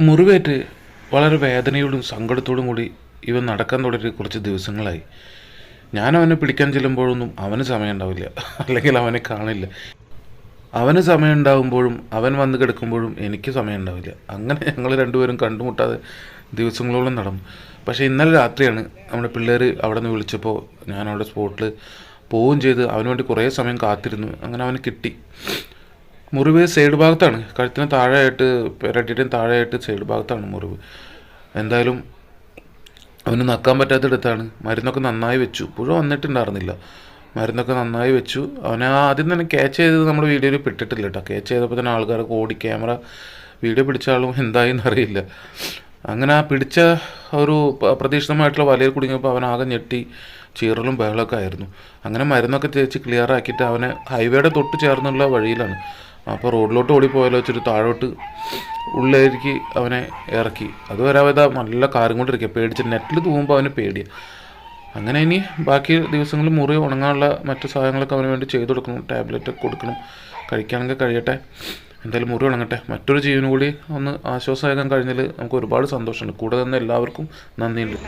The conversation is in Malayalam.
മുറിവേറ്റ് വളരെ വേദനയോടും സങ്കടത്തോടും കൂടി ഇവൻ നടക്കാൻ തുടങ്ങി കുറച്ച് ദിവസങ്ങളായി. ഞാൻ അവനെ പിടിക്കാൻ ചെല്ലുമ്പോഴൊന്നും അവന് സമയം ഉണ്ടാവില്ല. അല്ലെങ്കിൽ അവനെ കാണില്ല. അവന് സമയം ഉണ്ടാകുമ്പോഴും അവൻ വന്ന് കിടക്കുമ്പോഴും എനിക്ക് സമയം ഉണ്ടാവില്ല. അങ്ങനെ ഞങ്ങൾ രണ്ടുപേരും കണ്ടുമുട്ടാതെ ദിവസങ്ങളോളം നടന്നു. പക്ഷേ ഇന്നലെ രാത്രിയാണ് നമ്മുടെ പിള്ളേർ അവിടെ നിന്ന് വിളിച്ചപ്പോൾ ഞാൻ അവിടെ സ്പോട്ടിൽ പോവുകയും ചെയ്ത് അവന് വേണ്ടി കുറേ സമയം കാത്തിരുന്നു. അങ്ങനെ അവന് കിട്ടി. മുറിവ് സൈഡ് ഭാഗത്താണ്. കഴുത്തിന് താഴെയായിട്ട് പെരട്ടിയുടെയും താഴെയായിട്ട് സൈഡ് ഭാഗത്താണ് മുറിവ്. എന്തായാലും അവന് നക്കാൻ പറ്റാത്തടത്താണ് മരുന്നൊക്കെ നന്നായി വെച്ചു. പുഴ വന്നിട്ടുണ്ടായിരുന്നില്ല. മരുന്നൊക്കെ നന്നായി വെച്ചു. അവനെ ആദ്യം തന്നെ ക്യാച്ച് ചെയ്തത് നമ്മൾ വീഡിയോയിൽ പെട്ടിട്ടില്ല കേട്ടോ. ക്യാച്ച് ചെയ്തപ്പോൾ തന്നെ ആൾക്കാരൊക്കെ ഓടി ക്യാമറ വീഡിയോ പിടിച്ച ആളും എന്തായെന്ന് അറിയില്ല അങ്ങനെ ആ പിടിച്ച ഒരു പ്രതീക്ഷിതമായിട്ടുള്ള വലയിൽ കുടുങ്ങിയപ്പോൾ അവൻ ആകെ ഞെട്ടി ചീറലും ബഹളമൊക്കെ ആയിരുന്നു. അങ്ങനെ മരുന്നൊക്കെ തേച്ച് ക്ലിയർ ആക്കിയിട്ട് അവനെ ഹൈവേയുടെ തൊട്ട് ചേർന്നുള്ള വഴിയിലാണ്. അപ്പോൾ റോഡിലോട്ട് ഓടിപ്പോയാലോ? വെച്ചിട്ട് താഴോട്ട് ഉള്ളിലേക്ക് അവനെ ഇറക്കി. അതുവരെ അവ ഇതാ നല്ല കാര്യം കൊണ്ടിരിക്കുക പേടിച്ച് നെറ്റിൽ തൂങ്ങുമ്പോൾ അവന് പേടിയാണ് അങ്ങനെ ഇനി ബാക്കി ദിവസങ്ങളിൽ മുറി ഉണങ്ങാനുള്ള മറ്റു സാധനങ്ങളൊക്കെ അവന് വേണ്ടി ചെയ്തു കൊടുക്കണം. ടാബ്ലറ്റ് കൊടുക്കണം. കഴിക്കുകയാണെങ്കിൽ കഴിയട്ടെ. എന്തായാലും മുറി ഉണങ്ങട്ടെ. മറ്റൊരു ജീവനും കൂടി ഒന്ന് ആശ്വാസമാകാൻ കഴിഞ്ഞതിൽ നമുക്ക് ഒരുപാട് സന്തോഷമുണ്ട്. കൂടെ തന്നെ എല്ലാവർക്കും നന്ദിയുണ്ട്.